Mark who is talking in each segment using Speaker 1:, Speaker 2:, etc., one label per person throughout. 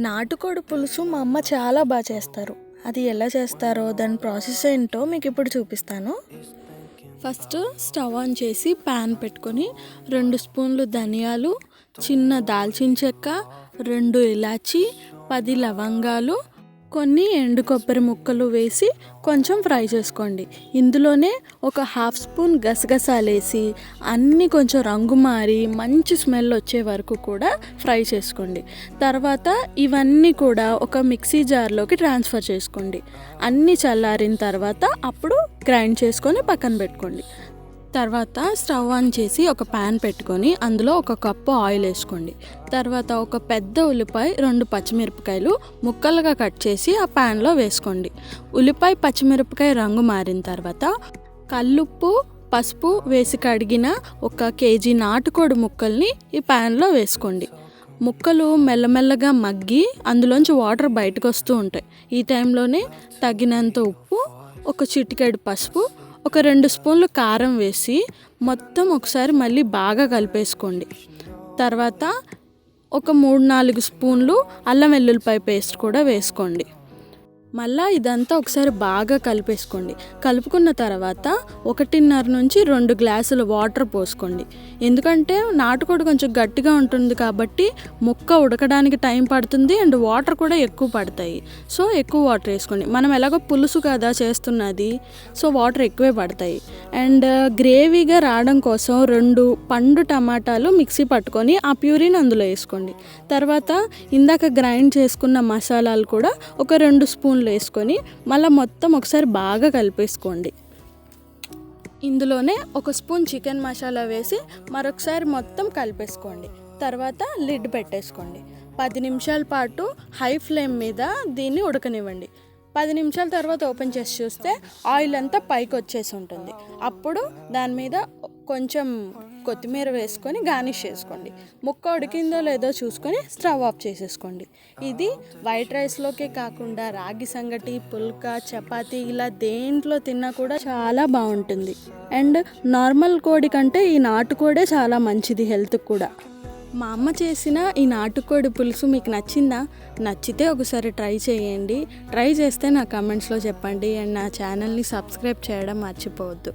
Speaker 1: నాటుకోడి పులుసు మా అమ్మ చాలా బాగా చేస్తారు. అది ఎలా చేస్తారో దాని ప్రాసెస్ ఏంటో మీకు ఇప్పుడు చూపిస్తాను. ఫస్ట్ స్టవ్ ఆన్ చేసి ప్యాన్ పెట్టుకొని రెండు స్పూన్లు ధనియాలు చిన్న దాల్చిన చెక్క రెండు ఇలాచి పది లవంగాలు కొన్ని ఎండు కొబ్బరి ముక్కలు వేసి కొంచెం ఫ్రై చేసుకోండి. ఇందులోనే ఒక హాఫ్ స్పూన్ గసగసాలేసి అన్నీ కొంచెం రంగు మారి మంచి స్మెల్ వచ్చే వరకు కూడా ఫ్రై చేసుకోండి. తర్వాత ఇవన్నీ కూడా ఒక మిక్సీ జార్లోకి ట్రాన్స్ఫర్ చేసుకోండి. అన్నీ చల్లారిన తర్వాత అప్పుడు గ్రైండ్ చేసుకొని పక్కన పెట్టుకోండి. తర్వాత స్టవ్ ఆన్ చేసి ఒక ప్యాన్ పెట్టుకొని అందులో ఒక కప్పు ఆయిల్ వేసుకోండి. తర్వాత ఒక పెద్ద ఉల్లిపాయ రెండు పచ్చిమిరపకాయలు ముక్కలుగా కట్ చేసి ఆ ప్యాన్లో వేసుకోండి. ఉల్లిపాయ పచ్చిమిరపకాయ రంగు మారిన తర్వాత కల్లుప్పు పసుపు వేసి కడిగిన ఒక కేజీ నాటుకోడి ముక్కల్ని ఈ ప్యాన్లో వేసుకోండి. ముక్కలు మెల్లమెల్లగా మగ్గి అందులోంచి వాటర్ బయటకు వస్తూ ఉంటాయి. ఈ టైంలోనే తగినంత ఉప్పు ఒక చిటికెడు పసుపు ఒక రెండు స్పూన్లు కారం వేసి మొత్తం ఒకసారి మళ్ళీ బాగా కలిపేసుకోండి. తర్వాత ఒక మూడు నాలుగు స్పూన్లు అల్లం వెల్లుల్లిపాయ పేస్ట్ కూడా వేసుకోండి. మళ్ళా ఇదంతా ఒకసారి బాగా కలిపేసుకోండి. కలుపుకున్న తర్వాత ఒకటిన్నర నుంచి రెండు గ్లాసులు వాటర్ పోసుకోండి. ఎందుకంటే నాటుకోడి కొంచెం గట్టిగా ఉంటుంది కాబట్టి ముక్క ఉడకడానికి టైం పడుతుంది అండ్ వాటర్ కూడా ఎక్కువ పడతాయి. సో ఎక్కువ వాటర్ వేసుకోండి. మనం ఎలాగో పులుసు కదా చేస్తున్నది సో వాటర్ ఎక్కువే పడతాయి. అండ్ గ్రేవీగా రావడం కోసం రెండు పండు టమాటాలు మిక్సీ పట్టుకొని ఆ ప్యూరీని అందులో వేసుకోండి. తర్వాత ఇందాక గ్రైండ్ చేసుకున్న మసాలాలు కూడా ఒక రెండు స్పూన్లు వేసుకొని మళ్ళీ మొత్తం ఒకసారి బాగా కలిపేసుకోండి. ఇందులోనే ఒక స్పూన్ చికెన్ మసాలా వేసి మరొకసారి మొత్తం కలిపేసుకోండి. తర్వాత లిడ్ పెట్టేసుకోండి. పది నిమిషాల పాటు హై ఫ్లేమ్ మీద దీన్ని ఉడకనివ్వండి. పది నిమిషాల తర్వాత ఓపెన్ చేసి చూస్తే ఆయిల్ అంతా పైకి వచ్చేసి ఉంటుంది. అప్పుడు దాని మీద కొంచెం కొత్తిమీర వేసుకొని గార్నిష్ చేసుకోండి. ముక్క ఉడికిందో లేదో చూసుకొని స్టవ్ ఆఫ్ చేసేసుకోండి. ఇది వైట్ రైస్లోకే కాకుండా రాగి సంగటి పుల్కా చపాతి ఇలా దేంట్లో తిన్నా కూడా చాలా బాగుంటుంది. అండ్ నార్మల్ కోడి కంటే ఈ నాటుకోడే చాలా మంచిది హెల్త్కి కూడా. మా అమ్మ చేసిన ఈ నాటుకోడి పులుసు మీకు నచ్చిందా? నచ్చితే ఒకసారి ట్రై చేయండి. ట్రై చేస్తే నా కమెంట్స్లో చెప్పండి. అండ్ నా ఛానల్ని సబ్స్క్రైబ్ చేయడం మర్చిపోవద్దు.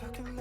Speaker 1: talking